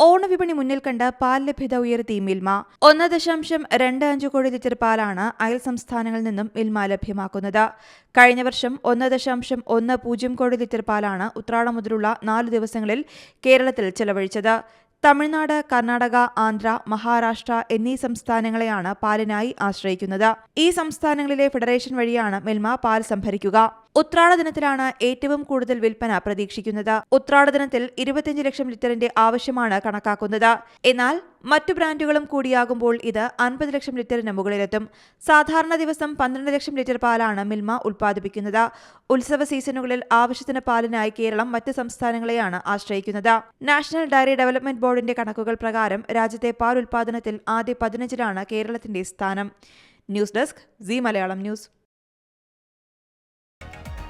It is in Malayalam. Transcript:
ഓണവിപണി മുന്നിൽ കണ്ട് പാൽ ലഭ്യത ഉയർത്തി മിൽമ. ഒന്ന് ദശാംശം രണ്ട് അഞ്ച് കോടി ലിറ്റർ പാലാണ് അയൽ സംസ്ഥാനങ്ങളിൽ നിന്നും മിൽമ ലഭ്യമാക്കുന്നത്. കഴിഞ്ഞ വർഷം ഒന്ന് ദശാംശം ഒന്ന് പൂജ്യം കോടി ലിറ്റർ പാലാണ് ഉത്രാടം മുതലുള്ള നാല് ദിവസങ്ങളിൽ കേരളത്തിൽ ചെലവഴിച്ചത്. തമിഴ്നാട് കർണാടക ആന്ധ്ര മഹാരാഷ്ട്ര എന്നീ സംസ്ഥാനങ്ങളെയാണ് പാലിനായി ആശ്രയിക്കുന്നത്. ഈ സംസ്ഥാനങ്ങളിലെ ഫെഡറേഷൻ വഴിയാണ് മിൽമ പാൽ സംഭരിക്കുക. ഉത്രാട ദിനത്തിലാണ് ഏറ്റവും കൂടുതൽ വിൽപ്പന പ്രതീക്ഷിക്കുന്നത്. ഉത്രാട ദിനത്തിൽ ഇരുപത്തിയഞ്ച് ലക്ഷം ലിറ്ററിന്റെ ആവശ്യമാണ് കണക്കാക്കുന്നത്. എന്നാൽ മറ്റു ബ്രാൻഡുകളും കൂടിയാകുമ്പോൾ ഇത് അൻപത് ലക്ഷം ലിറ്ററിന് മുകളിലെത്തും. സാധാരണ ദിവസം പന്ത്രണ്ട് ലക്ഷം ലിറ്റർ പാലാണ് മിൽമ ഉൽപ്പാദിപ്പിക്കുന്നത്. ഉത്സവ സീസണുകളിൽ ആവശ്യത്തിന് പാലിനായി കേരളം മറ്റ് സംസ്ഥാനങ്ങളെയാണ് ആശ്രയിക്കുന്നത്. നാഷണൽ ഡയറി ഡെവലപ്മെന്റ് ബോർഡിന്റെ കണക്കുകൾ പ്രകാരം രാജ്യത്തെ പാൽ ഉൽപ്പാദനത്തിൽ ആദ്യ പതിനഞ്ചിലാണ് കേരളത്തിന്റെ സ്ഥാനം. News desk C Malayalam news.